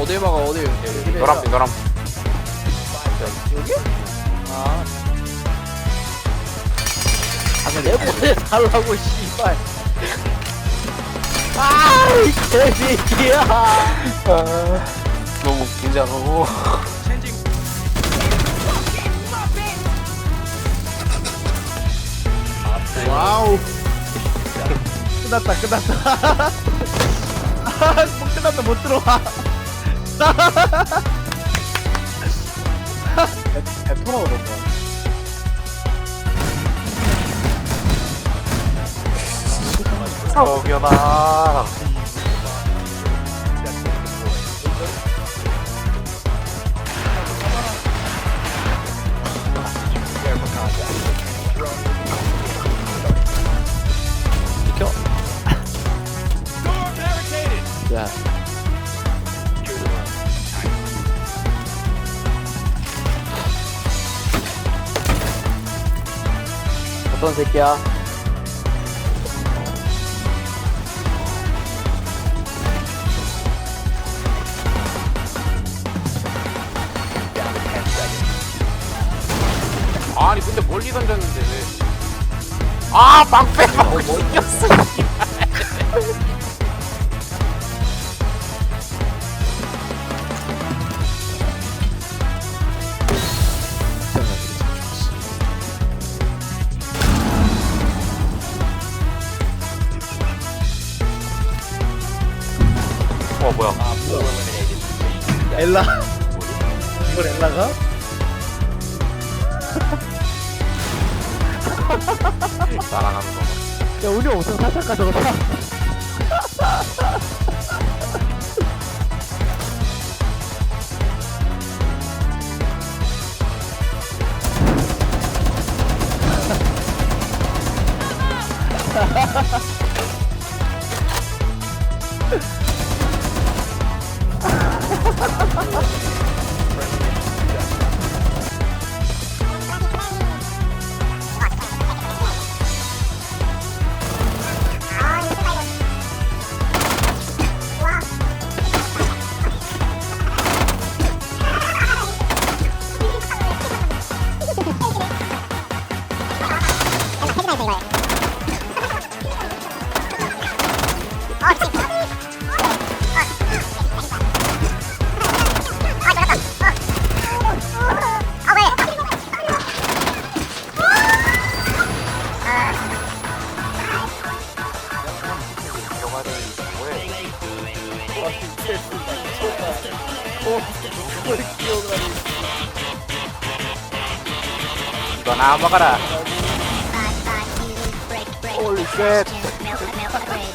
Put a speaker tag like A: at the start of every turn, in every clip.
A: 어디 막아 어디
B: 노란 빛 노란
A: 여기? 아 아까 내보내 달라고 씨발 아이 개새끼야
B: 너무 웃기잖아
C: 와우. 끝났다, 끝났다. 아, 뭐 끝났다, 못 들어와.
A: 배포가 그런 거야
B: 석연아
A: 새끼야?
B: 아니 근데 멀리 던졌는데 왜 아 방패 먹고 생겼어. 어
A: 우리 없어 살짝 가져가자
B: 나 먹어라 홀리 쉣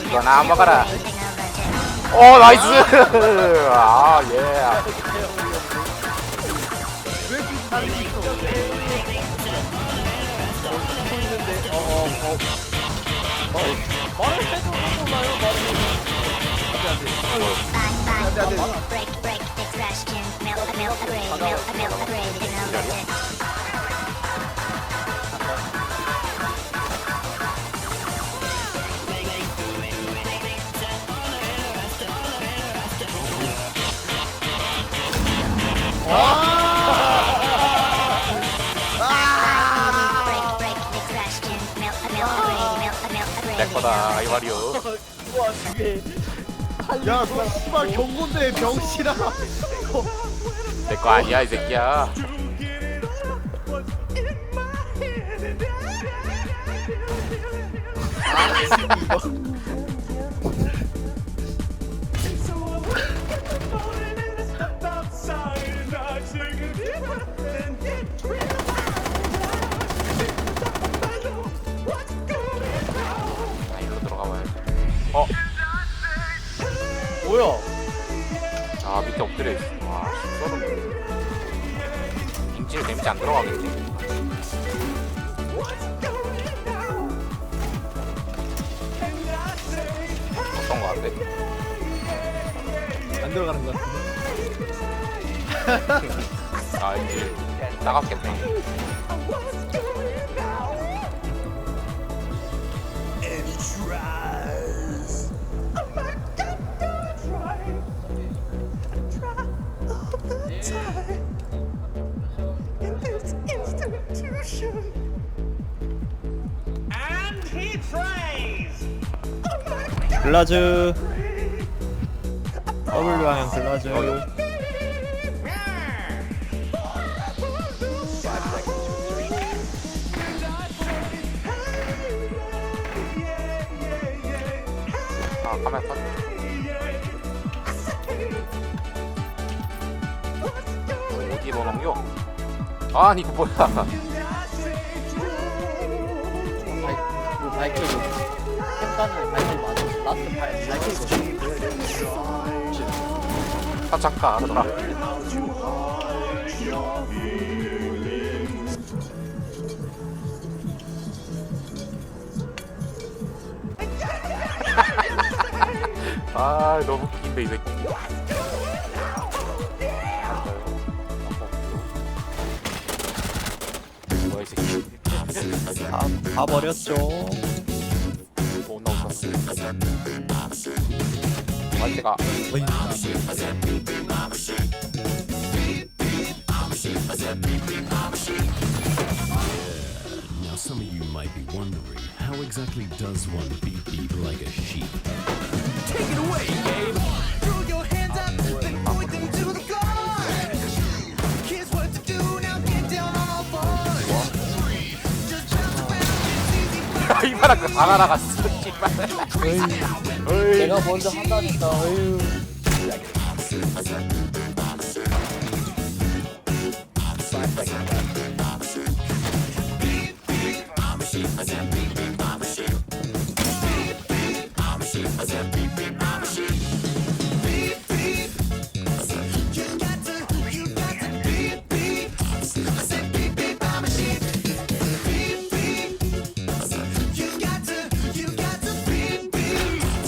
B: 이거 나 먹어라 오 나이스 아예
D: melt, melt, upgrade, melt, melt, upgrade, technology. Break,
B: 말이요.
A: 와 그게
C: 야, 너 씨발 경고인데 병신아.
B: 내 거 아니야 이 새끼야
A: 뭐야?
B: 아 밑에 엎드려 있어. 와 쏘름 인질 데미지 안 들어가겠지 어떤 거 같아?
C: 안 들어가는 거 같은데.
B: 아 인질 따갑겠네
E: 글라즈. W 방향 글라즈.
B: 아 카메라 컷 어디로 넘겨? 아니 이거 뭐야.
A: 그 발키 리 캠단을 발키리 맞아 나스
B: 발아 잠깐 알아더라 아 너무 웃긴데 이 새끼 뭐야 이 새끼
E: 다, 다 버렸죠
B: 못 나온다 말대가
F: Now, some of you might be wondering, how exactly does one beat beat like a sheep? Take it away, Gabe!
G: Throw your hands up and point them to the floor. Here's what to do now. Get down on all fours. Just bounce around. It's easy.
B: 이만한 거다 날아갔어 씨발 어이
A: 내가 먼저 한다니까 어휴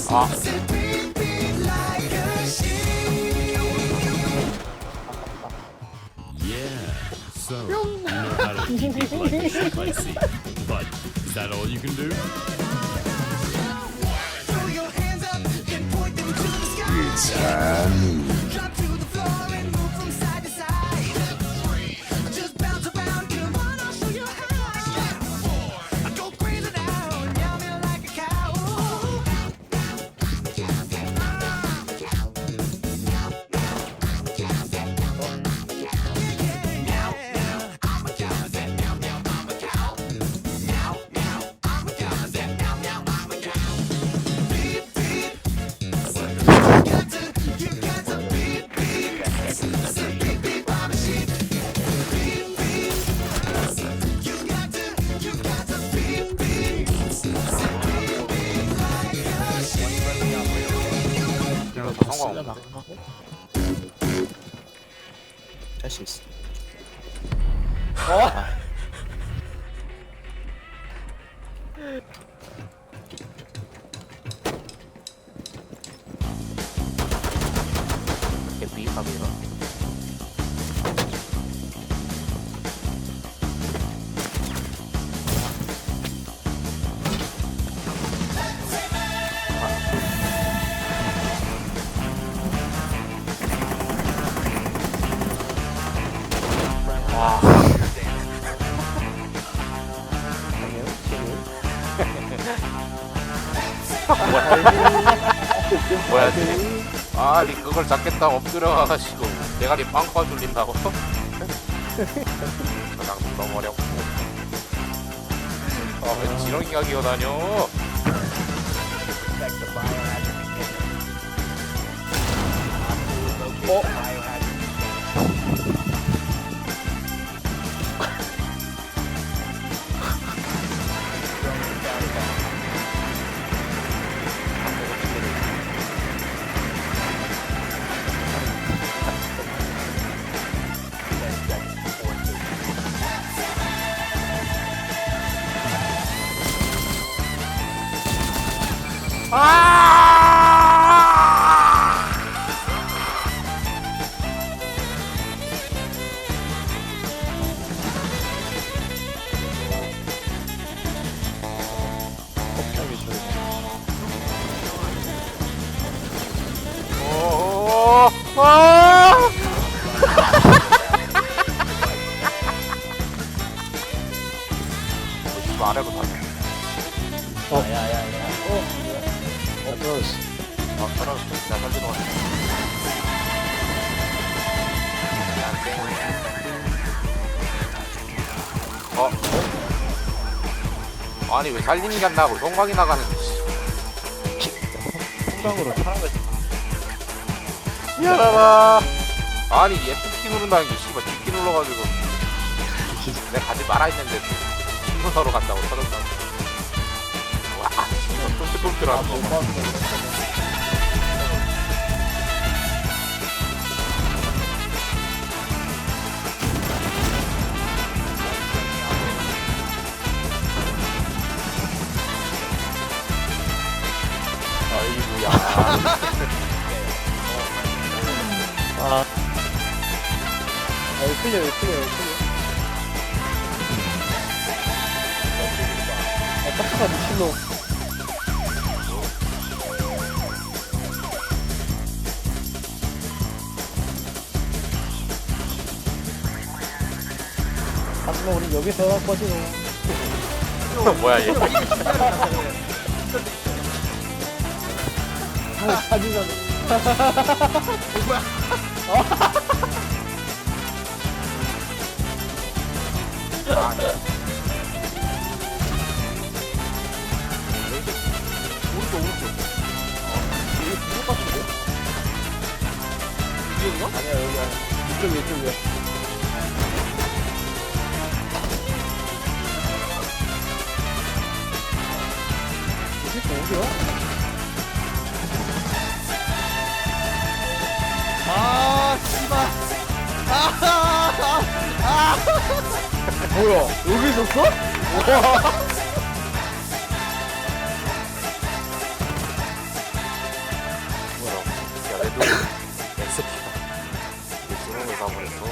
G: sheep.
F: Yeah, so, you know how to beat like a sheep. But, is that all you can do?
G: Throw your
B: 개삐 갑이라 와 뭐야 지 아니 그걸 잡겠다 엎드려가지고. 대가리 빵빵 뚫린다고? 저장 너무 어렵고. 아왜 지렁이가 기어다녀 어, 아! 아니 왜게안 나고 성광이 나가는 거지?
E: 성광으로 사람을
B: 미안하다 아니 F 누른다는 게 씨발 D키 눌러가지고. 내가 가지 말아 했는데 신문서로 간다고 터졌다고. 와 씨발 똘똘똘똘하다
A: 클리어 여기 클리어. 아 깜짝아 미친놈 하지만 우린 여기서 할 거지.
B: 뭐야 얘?
A: 아 자기가
B: 아, 네. 오른쪽 오른쪽
A: 여기 죽을 것 같은데? 이쪽인가? 아니야 여기 아니야 이쪽이야 이쪽이야 이 새끼 어디야? 뭐야 여기 있었어?
B: 뭐야 야 레드 SP다 이게 드론을 가버렸어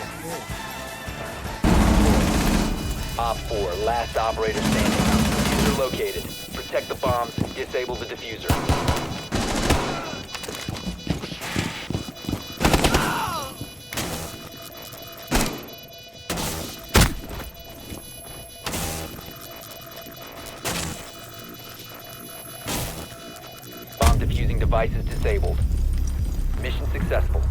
H: Op 4, last operator standing. Diffuser located. Protect the bombs, disable the diffuser. Device is disabled. Mission successful.